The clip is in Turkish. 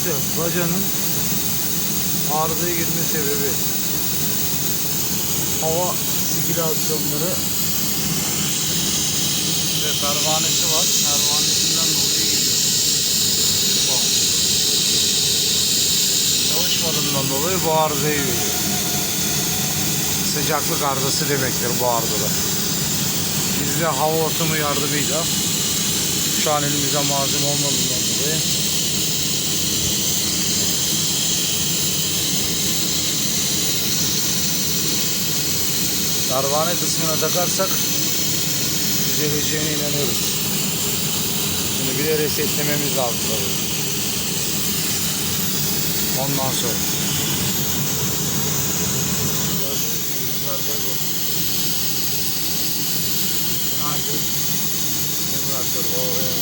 İşte bacanın arızaya girme sebebi hava sikülasyonları ve pervanesi var. Pervanesinden dolayı geliyor. Çalışmadığından dolayı bu arızayı veriyor. Sıcaklık arızası demektir bu arızada. Biz de hava ortamı yardımıyla şu an elimizde malzeme olmadığından dolayı Pervane kısmına takarsak düzeleceğine inanıyoruz. Şimdi bir de resetlememiz lazım tabii. Ondan sonra. Günaydın. Bu oraya.